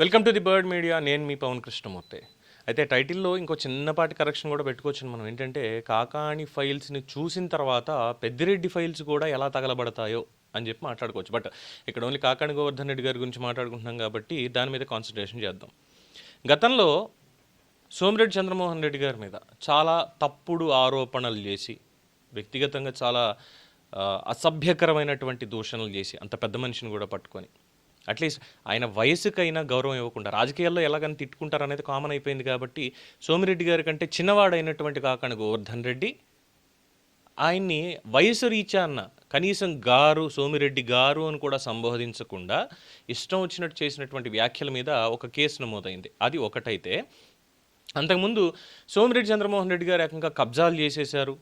Welcome to the bird media. నేను మీ పవన్ కృష్ణమూర్తి. అయితే టైటిల్లో ఇంకో చిన్నపాటి కరెక్షన్ కూడా పెట్టుకోవచ్చు మనం ఏంటంటే కాకాణి ఫైల్స్ని చూసిన తర్వాత పెద్దిరెడ్డి ఫైల్స్ కూడా ఎలా తగలబడతాయో అని చెప్పి మాట్లాడుకోవచ్చు. బట్ ఇక్కడ ఓన్లీ కాకాణి గోవర్ధన్ రెడ్డి గారి గురించి మాట్లాడుకుంటున్నాం కాబట్టి దాని మీద కాన్సన్ట్రేషన్ చేద్దాం. గతంలో సోమిరెడ్డి చంద్రమోహన్ రెడ్డి గారి మీద చాలా తప్పుడు ఆరోపణలు చేసి వ్యక్తిగతంగా చాలా అసభ్యకరమైనటువంటి దూషణలు చేసి అంత పెద్ద మనిషిని కూడా పట్టుకొని అట్లీస్ట్ ఆయన వయసుకైనా గౌరవం ఇవ్వకుండా రాజకీయాల్లో ఎలాగని తిట్టుకుంటారు అనేది కామన్ అయిపోయింది కాబట్టి సోమిరెడ్డి గారి కంటే చిన్నవాడైనటువంటి కాకాని గోవర్ధన్ రెడ్డి ఆయన్ని వయసు రీచా అన్న కనీసం గారు సోమిరెడ్డి గారు అని కూడా సంబోధించకుండా ఇష్టం వచ్చినట్టు చేసినటువంటి వ్యాఖ్యల మీద ఒక కేసు నమోదైంది. అది ఒకటైతే అంతకుముందు సోమిరెడ్డి చంద్రమోహన్ రెడ్డి గారు ఏకంగా కబ్జాలు చేసేశారు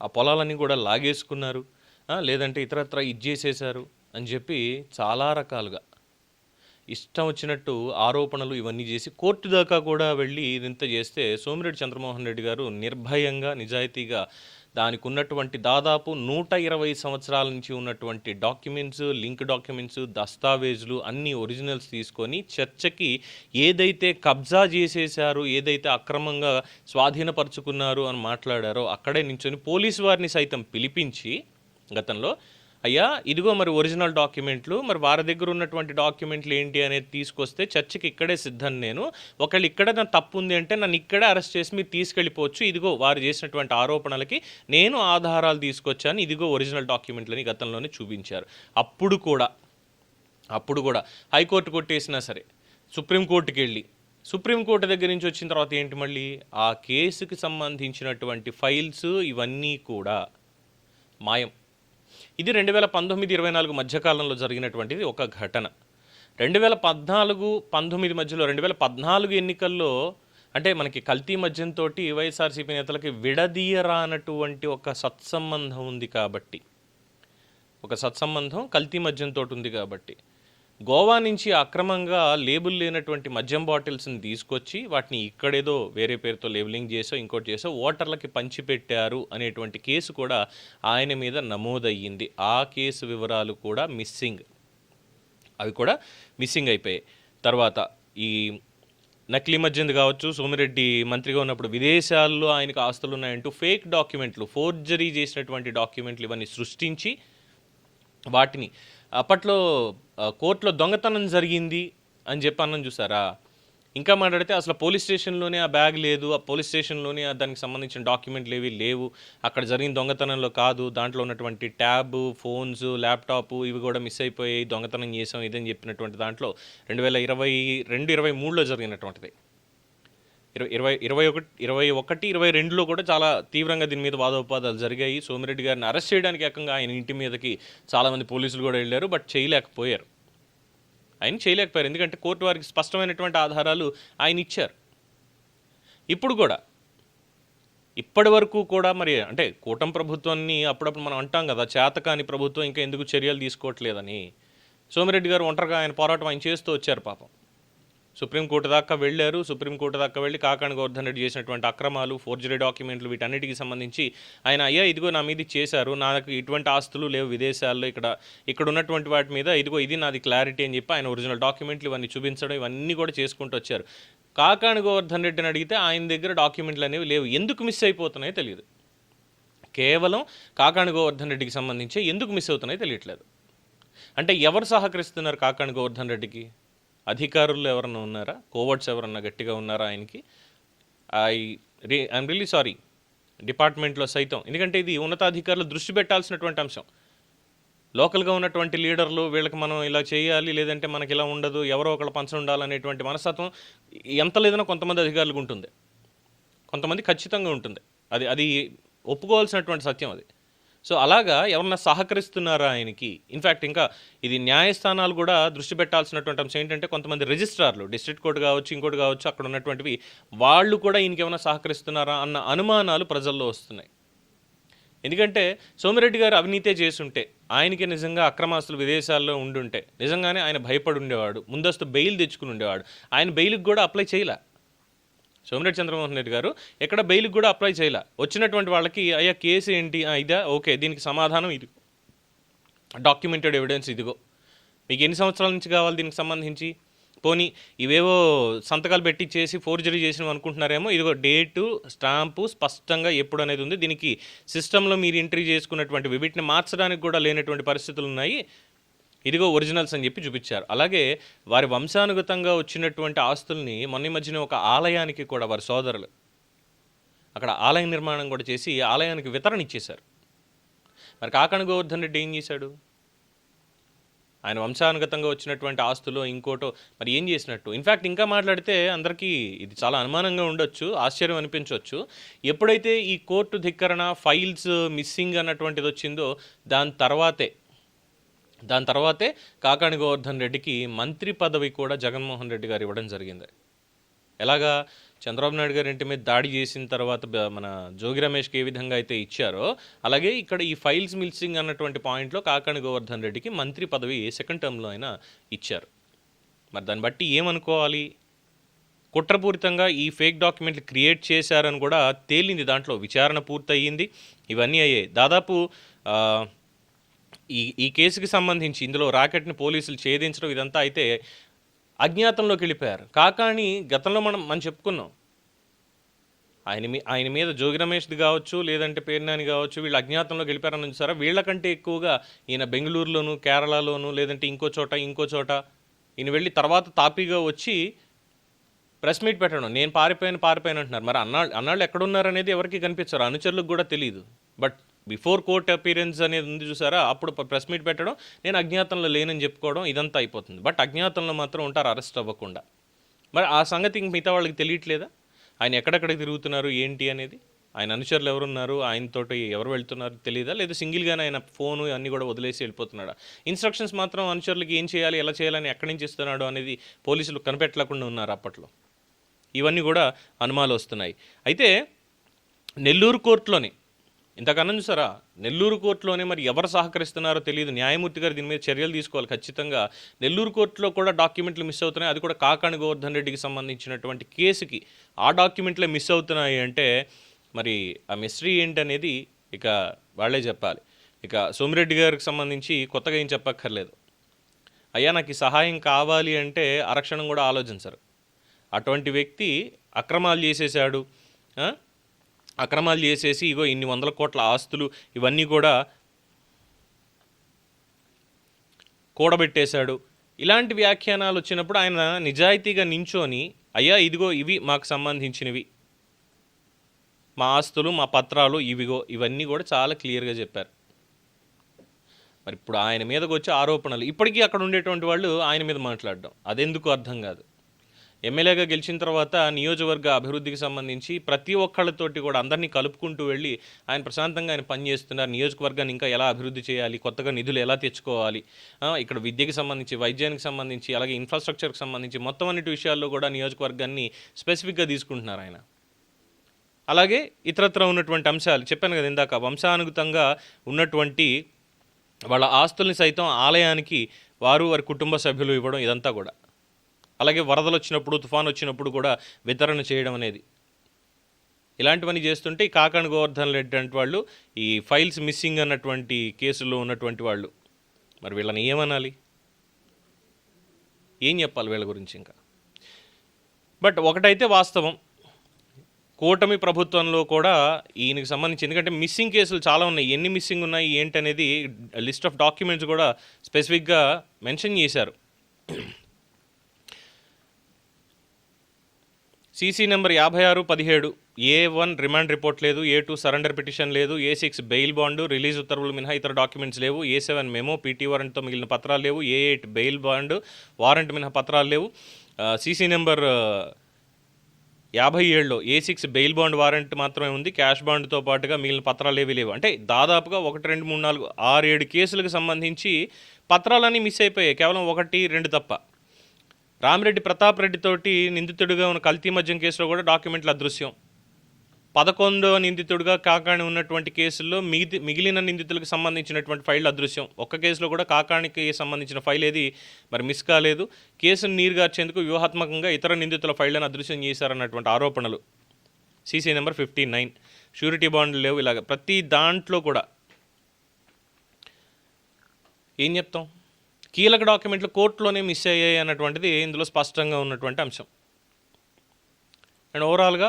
ఆ పొలాలన్నీ కూడా లాగేసుకున్నారు లేదంటే ఇతరత్ర ఇది చేసేశారు అని చెప్పి చాలా రకాలుగా ఇష్టం వచ్చినట్టు ఆరోపణలు ఇవన్నీ చేసి కోర్టు దాకా కూడా వెళ్ళి ఇదంతా చేస్తే సోమిరెడ్డి చంద్రమోహన్ రెడ్డి గారు నిర్భయంగా నిజాయితీగా దానికి ఉన్నటువంటి దాదాపు నూట ఇరవై సంవత్సరాల నుంచి ఉన్నటువంటి డాక్యుమెంట్స్ లింక్ డాక్యుమెంట్స్ దస్తావేజులు అన్ని ఒరిజినల్స్ తీసుకొని చర్చకి ఏదైతే కబ్జా చేసేశారు ఏదైతే అక్రమంగా స్వాధీనపరుచుకున్నారు అని మాట్లాడారో అక్కడే నించొని పోలీసు వారిని సైతం పిలిపించి గతంలో అయ్యా ఇదిగో మరి ఒరిజినల్ డాక్యుమెంట్లు మరి వారి దగ్గర ఉన్నటువంటి డాక్యుమెంట్లు ఏంటి అనేది తీసుకొస్తే చర్చకి ఇక్కడే సిద్ధం నేను. ఒకళ్ళు ఇక్కడ నా తప్పు ఉంది అంటే నన్ను ఇక్కడే అరెస్ట్ చేసి మీరు తీసుకెళ్ళిపోవచ్చు. ఇదిగో వారు చేసినటువంటి ఆరోపణలకి నేను ఆధారాలు తీసుకొచ్చాను. ఇదిగో ఒరిజినల్ డాక్యుమెంట్లని గతంలోనే చూపించారు. అప్పుడు కూడా అప్పుడు కూడా హైకోర్టు కొట్టేసినా సరే సుప్రీంకోర్టుకి వెళ్ళి సుప్రీంకోర్టు దగ్గర నుంచి వచ్చిన తర్వాత ఏంటి మళ్ళీ? ఆ కేసుకి సంబంధించినటువంటి ఫైల్స్ ఇవన్నీ కూడా మాయం. ఇది రెండు వేల పంతొమ్మిది ఇరవై నాలుగు మధ్యకాలంలో జరిగినటువంటిది ఒక ఘటన. రెండు వేల పద్నాలుగు పంతొమ్మిది మధ్యలో రెండు వేల పద్నాలుగు ఎన్నికల్లో అంటే మనకి కల్తీ మద్యంతో వైఎస్ఆర్సీపీ నేతలకి విడదీయరానటువంటి ఒక సత్సంబంధం ఉంది కాబట్టి. ఒక సత్సంబంధం కల్తీ మద్యంతో ఉంది కాబట్టి. గోవా నుంచి అక్రమంగా లేబుల్ లేనటువంటి మద్యం బాటిల్స్ని తీసుకొచ్చి వాటిని ఇక్కడేదో వేరే పేరుతో లేబులింగ్ చేసో ఇంకోటి చేసో ఓటర్లకి పంచిపెట్టారు అనేటువంటి కేసు కూడా ఆయన మీద నమోదయ్యింది. ఆ కేసు వివరాలు కూడా మిస్సింగ్. అవి కూడా మిస్సింగ్ అయిపోయాయి. తర్వాత ఈ నకిలీ మద్యంది కావచ్చు సోమిరెడ్డి మంత్రిగా ఉన్నప్పుడు విదేశాల్లో ఆయనకు ఆస్తులు ఉన్నాయంటూ ఫేక్ డాక్యుమెంట్లు ఫోర్జరీ చేసినటువంటి డాక్యుమెంట్లు ఇవన్నీ సృష్టించి వాటిని అప్పట్లో కోర్టులో దొంగతనం జరిగింది అని చెప్పి అన్నం చూసారా? ఇంకా మాట్లాడితే అసలు పోలీస్ స్టేషన్లోనే ఆ బ్యాగ్ లేదు ఆ పోలీస్ స్టేషన్లోనే ఆ దానికి సంబంధించిన డాక్యుమెంట్లు ఏవి లేవు. అక్కడ జరిగిన దొంగతనంలో కాదు దాంట్లో ఉన్నటువంటి ట్యాబ్ ఫోన్స్ ల్యాప్టాప్ ఇవి కూడా మిస్ అయిపోయాయి దొంగతనం చేసాం ఇదని చెప్పినటువంటి దాంట్లో రెండు వేల ఇరవై రెండు ఇరవై మూడులో జరిగినటువంటిది. ఇరవై ఇరవై ఒకటి ఇరవై ఒకటి ఇరవై రెండులో కూడా చాలా తీవ్రంగా దీని మీద వాదోపాదాలు జరిగాయి. సోమిరెడ్డి గారిని అరెస్ట్ చేయడానికి ఏకంగా ఆయన ఇంటి మీదకి చాలామంది పోలీసులు కూడా వెళ్ళారు బట్ చేయలేకపోయారు. ఆయన చేయలేకపోయారు. ఎందుకంటే కోర్టు వారికి స్పష్టమైనటువంటి ఆధారాలు ఆయన ఇచ్చారు. ఇప్పుడు కూడా ఇప్పటి వరకు కూడా మరి అంటే కూటమి ప్రభుత్వాన్ని అప్పుడప్పుడు మనం అంటాం కదా చేతకాని ప్రభుత్వం ఇంకా ఎందుకు చర్యలు తీసుకోవట్లేదని. సోమిరెడ్డి గారు ఒంటరిగా ఆయన పోరాటం ఆయన చేస్తూ వచ్చారు పాపం. సుప్రీంకోర్టు దాకా వెళ్ళారు. సుప్రీంకోర్టు దాకా వెళ్ళి కాకాణి గోవర్ధన్ రెడ్డి చేసినటువంటి అక్రమాలు ఫోర్జరీ డాక్యుమెంట్లు వీటన్నిటికి సంబంధించి ఆయన అయ్యా ఇదిగో నా మీద చేశారు. నాకు ఇటువంటి ఆస్తులు లేవు విదేశాల్లో. ఇక్కడ ఇక్కడ ఉన్నటువంటి వాటి మీద ఇదిగో ఇది నాది క్లారిటీ అని చెప్పి ఆయన ఒరిజినల్ డాక్యుమెంట్లు ఇవన్నీ చూపించడం ఇవన్నీ కూడా చేసుకుంటూ వచ్చారు. కాకాణి గోవర్ధన్ రెడ్డిని అడిగితే ఆయన దగ్గర డాక్యుమెంట్లు అనేవి లేవు. ఎందుకు మిస్ అయిపోతున్నాయో తెలియదు. కేవలం కాకాణి గోవర్ధన్ రెడ్డికి సంబంధించి ఎందుకు మిస్ అవుతున్నాయో తెలియట్లేదు. అంటే ఎవరు సహకరిస్తున్నారు కాకాణి గోవర్ధన్ రెడ్డికి? అధికారులు ఎవరన్నా ఉన్నారా? కోవర్ట్స్ ఎవరన్నా గట్టిగా ఉన్నారా ఆయనకి? I re I'm really sorry. డిపార్ట్మెంట్లో సైతం. ఎందుకంటే ఇది ఉన్నతాధికారులు దృష్టి పెట్టాల్సినటువంటి అంశం. లోకల్గా ఉన్నటువంటి లీడర్లు వీళ్ళకి మనం ఇలా చేయాలి లేదంటే మనకి ఇలా ఉండదు ఎవరో ఒకళ్ళు పంచం ఉండాలనేటువంటి మనస్తత్వం ఎంత లేదనో కొంతమంది అధికారులకు ఉంటుంది. కొంతమంది ఖచ్చితంగా ఉంటుంది. అది అది ఒప్పుకోవాల్సినటువంటి సత్యం అది. సో అలాగా ఎవరన్నా సహకరిస్తున్నారా ఆయనకి? ఇన్ఫ్యాక్ట్ ఇంకా ఇది న్యాయస్థానాలు కూడా దృష్టి పెట్టాల్సినటువంటి అంశం ఏంటంటే కొంతమంది రిజిస్ట్రార్లు డిస్ట్రిక్ట్ కోర్టు కావచ్చు ఇంకోటి కావచ్చు అక్కడ ఉన్నటువంటివి వాళ్ళు కూడా ఈయనకి ఏమైనా సహకరిస్తున్నారా అన్న అనుమానాలు ప్రజల్లో వస్తున్నాయి. ఎందుకంటే సోమిరెడ్డి గారు అవినీతే చేసుంటే ఆయనకి నిజంగా అక్రమాస్తులు విదేశాల్లో ఉండుంటే నిజంగానే ఆయన భయపడి ఉండేవాడు ముందస్తు బెయిల్ తెచ్చుకుని ఉండేవాడు. ఆయన బెయిల్కి కూడా అప్లై చేయలే. సోమిరెడ్డి చంద్రమోహన్ రెడ్డి గారు ఎక్కడ బెయిల్కి కూడా అప్లై చేయాల. వచ్చినటువంటి వాళ్ళకి అయ్యా కేసు ఏంటి? ఇదా? ఓకే దీనికి సమాధానం ఇది డాక్యుమెంటెడ్ ఎవిడెన్స్ ఇదిగో. మీకు ఎన్ని సంవత్సరాల నుంచి కావాలి దీనికి సంబంధించి? పోనీ ఇవేవో సంతకాలు పెట్టి చేసి ఫోర్జరీ చేసినాం అనుకుంటున్నారేమో. ఇదిగో డేటు స్టాంపు స్పష్టంగా ఎప్పుడు అనేది ఉంది. దీనికి సిస్టంలో మీరు ఎంట్రీ చేసుకున్నటువంటి వీటిని మార్చడానికి కూడా లేనటువంటి పరిస్థితులు ఉన్నాయి. ఇదిగో ఒరిజినల్స్ అని చెప్పి చూపించారు. అలాగే వారి వంశానుగతంగా వచ్చినటువంటి ఆస్తుల్ని మొన్న మధ్యన ఒక ఆలయానికి కూడా వారి సోదరులు అక్కడ ఆలయ నిర్మాణం కూడా చేసి ఆలయానికి వితరణ ఇచ్చేశారు. మరి కాకణ గోవర్ధన్ రెడ్డి ఏం చేశాడు? ఆయన వంశానుగతంగా వచ్చినటువంటి ఆస్తులు ఇంకోటో మరి ఏం చేసినట్టు? ఇన్ఫ్యాక్ట్ ఇంకా మాట్లాడితే అందరికీ ఇది చాలా అనుమానంగా ఉండొచ్చు ఆశ్చర్యం అనిపించవచ్చు ఎప్పుడైతే ఈ కోర్టు ధిక్కరణ ఫైల్స్ మిస్సింగ్ అన్నటువంటిది వచ్చిందో దాని తర్వాతే దాని తర్వాతే కాకాణి గోవర్ధన్ రెడ్డికి మంత్రి పదవి కూడా జగన్మోహన్ రెడ్డి గారు ఇవ్వడం జరిగింది. ఎలాగా? చంద్రబాబు నాయుడు గారి ఇంటి మీద దాడి చేసిన తర్వాత మన జోగి రమేష్కి ఏ విధంగా అయితే ఇచ్చారో అలాగే ఇక్కడ ఈ ఫైల్స్ మిల్సింగ్ అన్నటువంటి పాయింట్లో కాకాణి గోవర్ధన్ రెడ్డికి మంత్రి పదవి సెకండ్ టర్మ్లో అయినా ఇచ్చారు. మరి దాన్ని బట్టి ఏమనుకోవాలి? కుట్రపూరితంగా ఈ ఫేక్ డాక్యుమెంట్లు క్రియేట్ చేశారని కూడా తేలింది దాంట్లో విచారణ పూర్తయింది. ఇవన్నీ అయ్యాయి. దాదాపు ఈ ఈ కేసుకి సంబంధించి ఇందులో రాకెట్ని పోలీసులు ఛేదించడం ఇదంతా అయితే అజ్ఞాతంలోకి వెళ్ళిపోయారు. కాకాని గతంలో మనం మనం చెప్పుకున్నాం. ఆయన మీ ఆయన మీద జోగి రమేష్ది కావచ్చు లేదంటే పేర్నాని కావచ్చు వీళ్ళు అజ్ఞాతంలోకి వెళ్ళిపోయారని చూసారా? వీళ్ళకంటే ఎక్కువగా ఈయన బెంగళూరులోను కేరళలోను లేదంటే ఇంకో చోట ఇంకో చోట ఈయన వెళ్ళి తర్వాత తాపీగా వచ్చి ప్రెస్ మీట్ పెట్టడం. నేను పారిపోయాను పారిపోయాను అంటున్నారు. మరి అన్నాళ్ళు అన్నాళ్ళు ఎక్కడున్నారు అనేది ఎవరికి కనిపించారు. అనుచరులకు కూడా తెలియదు బట్ బిఫోర్ కోర్ట్ అపీరెన్స్ అనేది ఉంది చూసారా? అప్పుడు ప్రెస్ మీట్ పెట్టడం నేను అజ్ఞాతంలో లేనని చెప్పుకోవడం ఇదంతా అయిపోతుంది. బట్ అజ్ఞాతంలో మాత్రం ఉంటారు అరెస్ట్ అవ్వకుండా. మరి ఆ సంగతి ఇంక మిగతా వాళ్ళకి తెలియట్లేదా? ఆయన ఎక్కడెక్కడికి తిరుగుతున్నారు ఏంటి అనేది? ఆయన అనుచరులు ఎవరున్నారు? ఆయనతోటి ఎవరు వెళ్తున్నారు తెలియదా లేదా సింగిల్గానే ఆయన ఫోను అన్నీ కూడా వదిలేసి వెళ్ళిపోతున్నాడా? ఇన్స్ట్రక్షన్స్ మాత్రం అనుచరులకి ఏం చేయాలి ఎలా చేయాలని ఎక్కడి నుంచి ఇస్తున్నాడు అనేది పోలీసులు కనిపెట్టలేకుండా ఉన్నారు అప్పట్లో. ఇవన్నీ కూడా అనుమానాలు వస్తున్నాయి. అయితే నెల్లూరు కోర్టులోనే ఇంతకన్నా చూసారా నెల్లూరు కోర్టులోనే మరి ఎవరు సహకరిస్తున్నారో తెలియదు. న్యాయమూర్తి గారు దీని మీద చర్యలు తీసుకోవాలి ఖచ్చితంగా. నెల్లూరు కోర్టులో కూడా డాక్యుమెంట్లు మిస్ అవుతున్నాయి. అది కూడా కాకాణి గోవర్ధన్ రెడ్డికి సంబంధించినటువంటి కేసుకి ఆ డాక్యుమెంట్లే మిస్ అవుతున్నాయి అంటే మరి ఆ మిస్టరీ ఏంటనేది ఇక వాళ్ళే చెప్పాలి. ఇక సోమిరెడ్డి గారికి సంబంధించి కొత్తగా ఏం చెప్పక్కర్లేదు. అయ్యా నాకు ఈ సహాయం కావాలి అంటే ఆరక్షణం కూడా ఆలోచించరు. అటువంటి వ్యక్తి అక్రమాలు చేసేసాడు అక్రమాలు చేసేసి ఇగో ఇన్ని వందల కోట్ల ఆస్తులు ఇవన్నీ కూడా కూడబెట్టేశాడు. ఇలాంటి వ్యాఖ్యానాలు వచ్చినప్పుడు ఆయన నిజాయితీగా నించోని అయ్యా ఇదిగో ఇవి మాకు సంబంధించినవి. మా ఆస్తులు మా పత్రాలు ఇవిగో ఇవన్నీ కూడా చాలా క్లియర్గా చెప్పారు. మరి ఇప్పుడు ఆయన మీదకి వచ్చే ఆరోపణలు ఇప్పటికీ అక్కడ ఉండేటువంటి వాళ్ళు ఆయన మీద మాట్లాడడం అదెందుకు అర్థం కాదు. ఎమ్మెల్యేగా గెలిచిన తర్వాత నియోజకవర్గ అభివృద్ధికి సంబంధించి ప్రతి ఒక్కళ్ళతోటి కూడా అందరినీ కలుపుకుంటూ వెళ్ళి ఆయన ప్రశాంతంగా ఆయన పనిచేస్తున్నారు నియోజకవర్గాన్ని ఇంకా ఎలా అభివృద్ధి చేయాలి? కొత్తగా నిధులు ఎలా తెచ్చుకోవాలి? ఇక్కడ విద్యకి సంబంధించి వైద్యానికి సంబంధించి అలాగే ఇన్ఫ్రాస్ట్రక్చర్కి సంబంధించి మొత్తం అన్నిటి విషయాల్లో కూడా నియోజకవర్గాన్ని స్పెసిఫిక్గా తీసుకుంటున్నారు ఆయన. అలాగే ఇతరత్ర ఉన్నటువంటి అంశాలు చెప్పాను కదా ఇందాక. వంశానుగతంగా ఉన్నటువంటి వాళ్ళ ఆస్తుల్ని సైతం ఆలయానికి వారు వారి కుటుంబ సభ్యులు ఇవ్వడం ఇదంతా కూడా. అలాగే వరదలు వచ్చినప్పుడు తుఫాన్ వచ్చినప్పుడు కూడా వితరణ చేయడం అనేది. ఇలాంటివన్నీ చేస్తుంటే ఈ గోవర్ధన్ రెడ్డి అంటే వాళ్ళు ఈ ఫైల్స్ మిస్సింగ్ అన్నటువంటి కేసులో ఉన్నటువంటి వాళ్ళు. మరి వీళ్ళని ఏమనాలి? ఏం చెప్పాలి వీళ్ళ గురించి ఇంకా? బట్ ఒకటైతే వాస్తవం. కూటమి ప్రభుత్వంలో కూడా ఈయనకి సంబంధించి ఎందుకంటే మిస్సింగ్ కేసులు చాలా ఉన్నాయి. ఎన్ని మిస్సింగ్ ఉన్నాయి ఏంటి అనేది లిస్ట్ ఆఫ్ డాక్యుమెంట్స్ కూడా స్పెసిఫిక్గా మెన్షన్ చేశారు. సీసీ నెంబర్ యాభై ఆరు పదిహేడు ఏ వన్ రిమాండ్ రిపోర్ట్ లేదు ఏ టూ సరెండర్ పిటిషన్ లేదు A six bail bond release ఉత్తర్వులు మినహా ఇతర డాక్యుమెంట్స్ లేవు ఏ సెవెన్ మెమో పీటీ వారెంట్తో మిగిలిన పత్రాలు లేవు A eight bail bond warrant మినహా పత్రాలు లేవు. సీసీ నెంబర్ యాభై ఏడులో A six bail bond warrant మాత్రమే ఉంది క్యాష్ బాండ్తో పాటుగా మిగిలిన పత్రాలు ఏవి లేవు. అంటే దాదాపుగా ఒకటి రెండు మూడు నాలుగు ఆరు ఏడు కేసులకు సంబంధించి పత్రాలన్నీ మిస్ అయిపోయాయి కేవలం ఒకటి రెండు తప్ప. రామిరెడ్డి ప్రతాప్ రెడ్డితోటి నిందితుడిగా ఉన్న కల్తీ మద్యం కేసులో కూడా డాక్యుమెంట్లు అదృశ్యం. పదకొండో నిందితుడిగా కాకాణి ఉన్నటువంటి కేసుల్లో మిగిలి మిగిలిన నిందితులకు సంబంధించినటువంటి ఫైల్ అదృశ్యం. ఒక్క కేసులో కూడా కాకాణికి సంబంధించిన ఫైల్ ఏది మరి మిస్ కాలేదు. కేసును నీరుగార్చేందుకు వ్యూహాత్మకంగా ఇతర నిందితుల ఫైళ్ళను అదృశ్యం చేశారన్నటువంటి ఆరోపణలు. CC number fifty nine. Surety బాండ్లు లేవు. ఇలాగ ప్రతి దాంట్లో కూడా ఏం చెప్తాం? కీలక డాక్యుమెంట్లు కోర్టులోనే మిస్ అయ్యాయి అన్నటువంటిది ఇందులో స్పష్టంగా ఉన్నటువంటి అంశం. అండ్ ఓవరాల్గా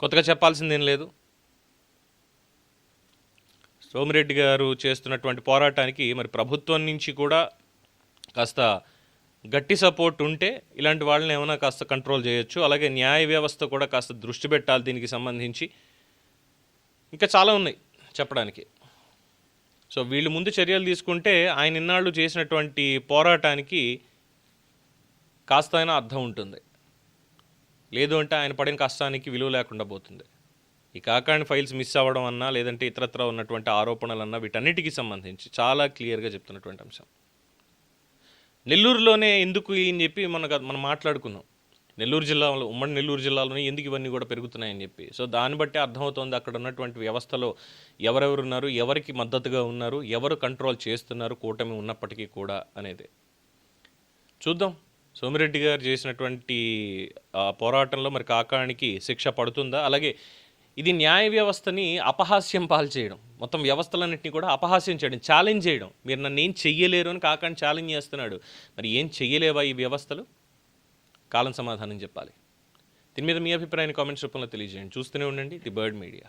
కొత్తగా చెప్పాల్సిందేం లేదు. సోమిరెడ్డి గారు చేస్తున్నటువంటి పోరాటానికి మరి ప్రభుత్వం నుంచి కూడా కాస్త గట్టి సపోర్ట్ ఉంటే ఇలాంటి వాళ్ళని ఏమైనా కాస్త కంట్రోల్ చేయొచ్చు. అలాగే న్యాయ వ్యవస్థ కూడా కాస్త దృష్టి పెట్టాలి దీనికి సంబంధించి. ఇంకా చాలా ఉన్నాయి చెప్పడానికి. సో వీళ్ళు ముందు చర్యలు తీసుకుంటే ఆయన ఇన్నాళ్ళు చేసినటువంటి పోరాటానికి కాస్త అయినా అర్థం ఉంటుంది. లేదు అంటే ఆయన పడిన కష్టానికి విలువ లేకుండా పోతుంది. ఈ కాకాని ఫైల్స్ మిస్ అవ్వడం అన్నా లేదంటే ఇతరత్ర ఉన్నటువంటి ఆరోపణలన్నా వీటన్నిటికీ సంబంధించి చాలా క్లియర్గా చెప్తున్నటువంటి అంశం. నెల్లూరులోనే ఎందుకు అని చెప్పి మన మనం మాట్లాడుకున్నాం. నెల్లూరు జిల్లాలో ఉమ్మడి నెల్లూరు జిల్లాలోనే ఎందుకు ఇవన్నీ కూడా పెరుగుతున్నాయని చెప్పి. సో దాన్ని బట్టి అర్థమవుతోంది అక్కడ ఉన్నటువంటి వ్యవస్థలో ఎవరెవరు ఉన్నారు ఎవరికి మద్దతుగా ఉన్నారు ఎవరు కంట్రోల్ చేస్తున్నారు కూటమి ఉన్నప్పటికీ కూడా అనేది. చూద్దాం. సోమిరెడ్డి గారు చేసినటువంటి పోరాటంలో మరి కాకానికి శిక్ష పడుతుందా? అలాగే ఇది న్యాయ వ్యవస్థని అపహాస్యం పాల్చేయడం మొత్తం వ్యవస్థలన్నింటినీ కూడా అపహాస్యం చేయడం ఛాలెంజ్ చేయడం. మీరు నన్ను ఏం చెయ్యలేరు అని కాకాని ఛాలెంజ్ చేస్తున్నాడు. మరి ఏం చెయ్యలేవా ఈ వ్యవస్థలు? కాలం సమాధానం చెప్పాలి. దీని మీద మీ అభిప్రాయాన్ని కామెంట్స్ రూపంలో తెలియజేయండి. చూస్తూనే ఉండండి ది బర్డ్ మీడియా.